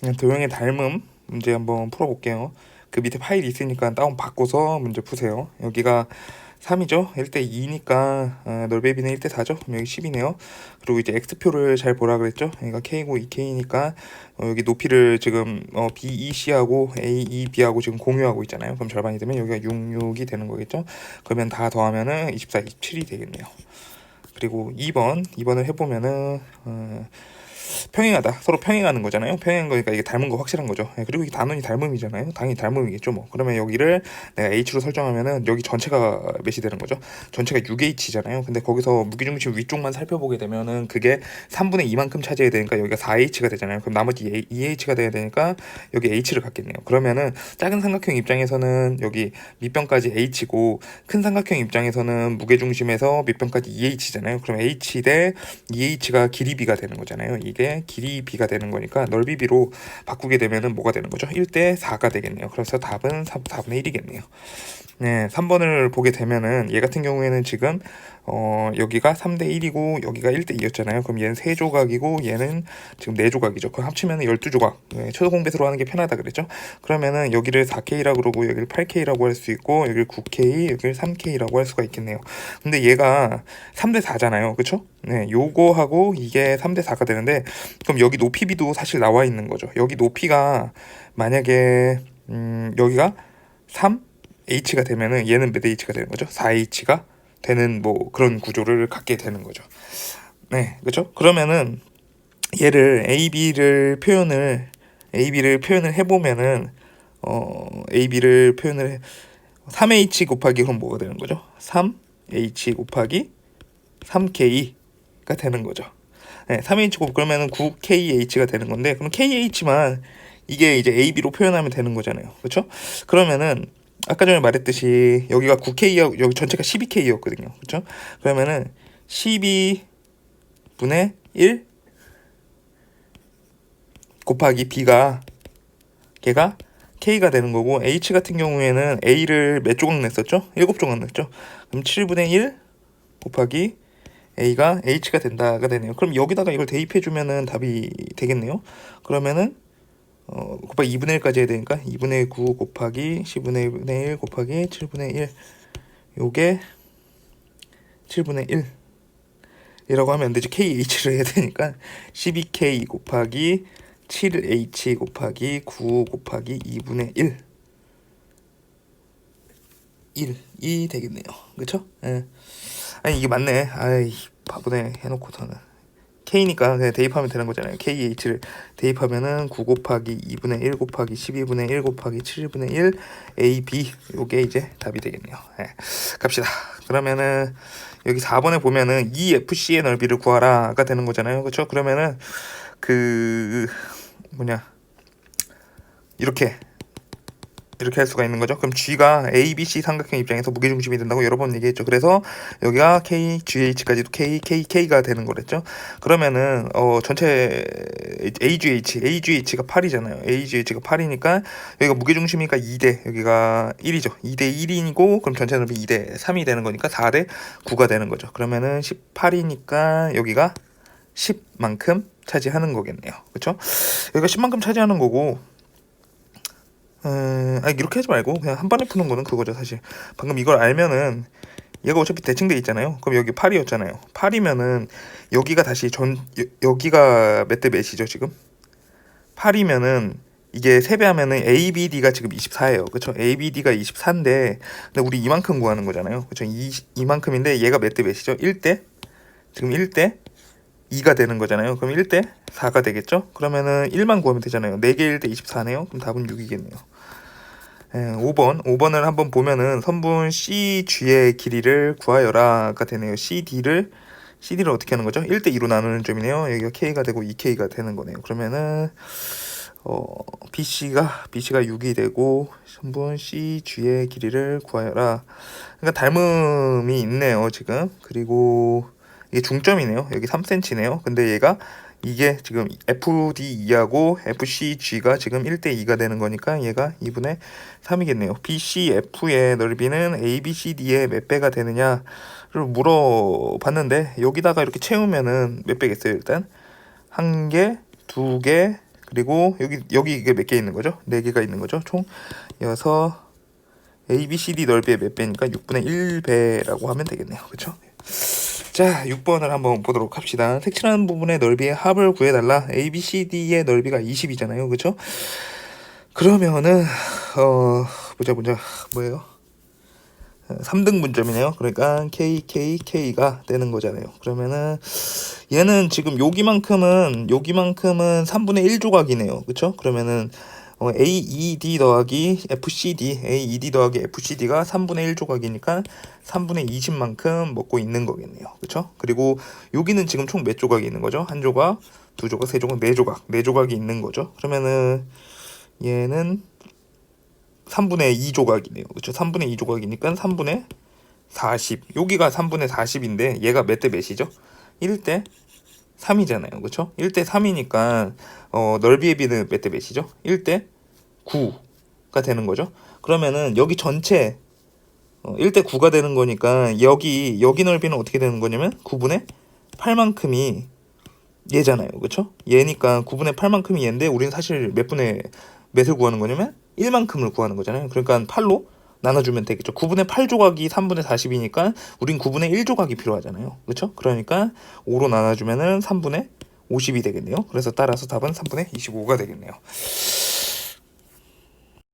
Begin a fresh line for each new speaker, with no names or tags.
그냥 도형의 닮음 문제 한번 풀어볼게요. 그 밑에 파일이 있으니까 다운 받고서 문제 푸세요. 여기가 3이죠. 1대 2니까 어, 넓이비는 1대 4죠. 그럼 여기 10이네요. 그리고 이제 x표를 잘 보라 그랬죠. 여기가 k고 2k니까 어, 여기 높이를 지금 어, b, e, c하고 a, e, b하고 지금 공유하고 있잖아요. 그럼 절반이 되면 여기가 6, 6이 되는 거겠죠. 그러면 다 더하면은 24, 27이 되겠네요. 그리고 2번, 2번을 해보면은 어, 평행하다. 서로 평행하는 거잖아요. 평행한 거니까 이게 닮은 거 확실한 거죠. 예, 그리고 이 단원이 닮음이잖아요. 당연히 닮음이겠죠. 뭐 그러면 여기를 내가 h로 설정하면은 여기 전체가 몇이 되는 거죠? 전체가 6h잖아요. 근데 거기서 무게중심 위쪽만 살펴보게 되면은 그게 3분의 2만큼 차지해야 되니까 여기가 4h가 되잖아요. 그럼 나머지 2h가 돼야 되니까 여기 h를 갖겠네요. 그러면은 작은 삼각형 입장에서는 여기 밑변까지 h고 큰 삼각형 입장에서는 무게중심에서 밑변까지 2h잖아요. 그럼 h 대 2h가 길이 b가 되는 거잖아요. 이게 길이 b가 되는 거니까 넓이 b로 바꾸게 되면은 뭐가 되는 거죠? 1 대 4가 되겠네요. 그래서 답은 4, 4분의 1이겠네요. 네, 3번을 보게 되면은 얘 같은 경우에는 지금 어 여기가 3대 1이고 여기가 1대 2였잖아요. 그럼 얘는 3조각이고 얘는 지금 4조각이죠. 그럼 합치면 12조각. 네, 최소 공배수로 하는 게 편하다 그랬죠. 그러면은 여기를 4K라고 그러고 여기를 8K라고 할 수 있고 여기를 9K, 여기를 3K라고 할 수가 있겠네요. 근데 얘가 3대 4잖아요. 그쵸? 네, 요거하고 이게 3대 4가 되는데 그럼 여기 높이 비도 사실 나와 있는 거죠. 여기 높이가 만약에 음, 여기가 3 H가 되면은 얘는 몇 H가 되는 거죠? 4H가 되는 뭐 그런 구조를 갖게 되는 거죠. 네, 그렇죠? 그러면은 얘를 A, B를 표현을 A, B를 표현을 해보면은 어 A, B를 표현을 해, 3H 곱하기 그럼 뭐가 되는 거죠? 3H 곱하기 3K가 되는 거죠. 네, 3H 곱 그러면은 9KH가 되는 건데 그럼 KH만 이게 이제 A, B로 표현하면 되는 거잖아요. 그렇죠? 그러면은 아까 전에 말했듯이 여기가 9K하고 여기 전체가 12K였거든요. 그렇죠? 그러면은 12분의 1 곱하기 B가 걔가 K가 되는 거고 H 같은 경우에는 A를 몇 조각 냈었죠? 7조각 냈죠? 그럼 7분의 1 곱하기 A가 H가 된다가 되네요. 그럼 여기다가 이걸 대입해 주면은 답이 되겠네요. 그러면은 어, 곱하기 2분의 1까지 해야 되니까 2분의 9 곱하기 10분의 1 곱하기 7분의 1 요게 7분의 1 이라고 하면 안 되지 KH를 해야 되니까 12K 곱하기 7H 곱하기 9 곱하기 2분의 1 1이 되겠네요? 예. 아니 이게 맞네 아이 바보네 해놓고서는 K니까 그냥 대입하면 되는 거잖아요. KH를 대입하면은 9 곱하기 2분의 1 곱하기 12분의 1 곱하기 7분의 1 AB 요게 이제 답이 되겠네요. 네. 갑시다. 그러면은 여기 4번에 보면은 EFC의 넓이를 구하라가 되는 거잖아요. 그렇죠? 그러면은 그 뭐냐 이렇게 이렇게 할 수가 있는 거죠. 그럼 G가 A, B, C 삼각형 입장에서 무게중심이 된다고 여러 번 얘기했죠. 그래서 여기가 K, GH까지도 K, K, K가 되는 거랬죠. 그러면은 어 전체 AGH, AGH가 8이잖아요. AGH가 8이니까 여기가 무게중심이니까 2대 여기가 1이죠. 2대 1이고 그럼 전체 넓이 2대 3이 되는 거니까 4대 9가 되는 거죠. 그러면은 18이니까 여기가 10만큼 차지하는 거겠네요. 그렇죠? 여기가 10만큼 차지하는 거고 음, 아니 이렇게 하지 말고 그냥 한 번에 푸는 거는 그거죠 사실. 방금 이걸 알면은 얘가 어차피 대칭돼 있잖아요. 그럼 여기 8이었잖아요. 8이면은 여기가 다시 전 여, 기가 몇 대 몇이죠 지금? 8이면은 이게 세배하면은 ABD가 지금 24예요. 그쵸? ABD가 24인데 근데 우리 이만큼 구하는 거잖아요. 그쵸? 이, 이만큼인데 얘가 몇 대 몇이죠? 1대? 지금 1대 2가 되는 거잖아요. 그럼 1대 4가 되겠죠? 그러면은 1만 구하면 되잖아요. 4개 1대 24네요. 그럼 답은 6이겠네요. 예, 5번. 5번을 한번 보면은 선분 CG의 길이를 구하여라가 되네요. CD를 CD를 어떻게 하는 거죠? 1대 2로 나누는 점이네요. 여기가 K가 되고 2K가 되는 거네요. 그러면은 어, BC가 BC가 6이 되고 선분 CG의 길이를 구하여라. 그러니까 닮음이 있네요, 지금. 그리고 이게 중점이네요. 여기 3cm네요. 근데 얘가 이게 지금 FD2하고 FCG가 지금 1대2가 되는 거니까 얘가 2분의 3이겠네요. BCF의 넓이는 ABCD의 몇 배가 되느냐를 물어봤는데 여기다가 이렇게 채우면은 몇 배겠어요 일단 한 개, 두 개, 그리고 여기 여기 이게 몇 개 있는 거죠? 네 개가 있는 거죠. 총 여섯 A, B, C, D 넓이의 몇 배니까 6분의 1배라고 하면 되겠네요. 그렇죠? 자, 6번을 한번 보도록 합시다. 색칠하는 부분의 넓이의 합을 구해달라. A, B, C, D의 넓이가 20이잖아요. 그렇죠? 그러면은 어 보자 보자 뭐예요? 3등 분점이네요. 그러니까 K, K, K가 되는 거잖아요. 그러면은 얘는 지금 여기만큼은 여기만큼은 3분의 1 조각이네요. 그쵸? 그러면은 어, AED 더하기 FCD, AED 더하기 FCD가 3분의 1 조각이니까 3분의 20만큼 먹고 있는 거겠네요. 그쵸? 그리고 여기는 지금 총 몇 조각이 있는 거죠? 한 조각, 두 조각, 세 조각, 네 조각, 네 조각이 있는 거죠. 그러면은 얘는 3분의 2 조각이네요. 그렇죠? 3분의 2 조각이니까 3분의 40. 여기가 3분의 40인데 얘가 몇 대 몇이죠? 1대 3이잖아요. 그렇죠? 1대 3이니까 어, 넓이의 비는 몇 대 몇이죠? 1대 9가 되는 거죠. 그러면은 여기 전체 어, 1대 9가 되는 거니까 여기 여기 넓이는 어떻게 되는 거냐면 9분의 8만큼이 얘잖아요. 그렇죠? 얘니까 9분의 8만큼이 얘인데 우리는 사실 몇 분의 몇을 구하는 거냐면 1만큼을 구하는 거잖아요. 그러니까 8로 나눠주면 되겠죠. 9분의 8 조각이 3분의 40이니까 우린 9분의 1 조각이 필요하잖아요. 그렇죠? 그러니까 5로 나눠주면은 3분의 50이 되겠네요. 그래서 따라서 답은 3분의 25가 되겠네요.